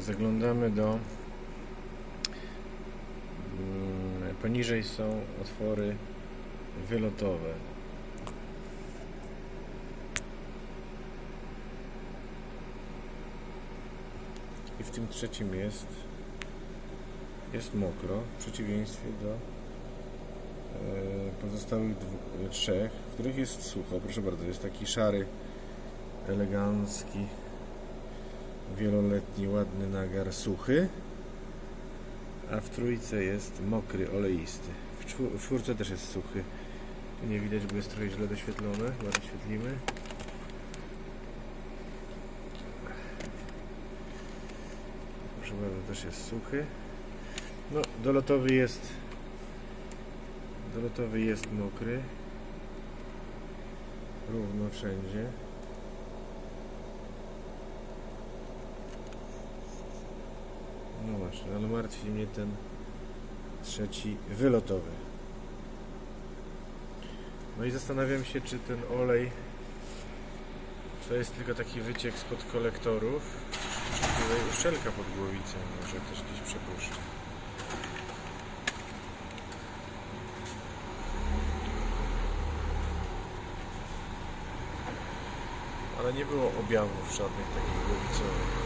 Zaglądamy do. mm, Poniżej są otwory wylotowe. I w tym trzecim jest jest mokro, w przeciwieństwie do e, pozostałych trzech, w których jest sucho. Proszę bardzo, jest taki szary, elegancki, wieloletni, ładny nagar suchy, a w trójce jest mokry, oleisty. W, czwór- czwórce też jest suchy. Nie widać, bo jest trochę źle doświetlone. Chyba doświetlimy. Proszę bardzo, też jest suchy. No, dolotowy jest dolotowy jest mokry. Równo wszędzie. Właśnie, ale martwi mnie ten trzeci wylotowy. No i zastanawiam się, czy ten olej to jest tylko taki wyciek spod kolektorów, czy tutaj uszczelka pod głowicą może też gdzieś przepuszcza. Ale nie było objawów żadnych takich głowicowych.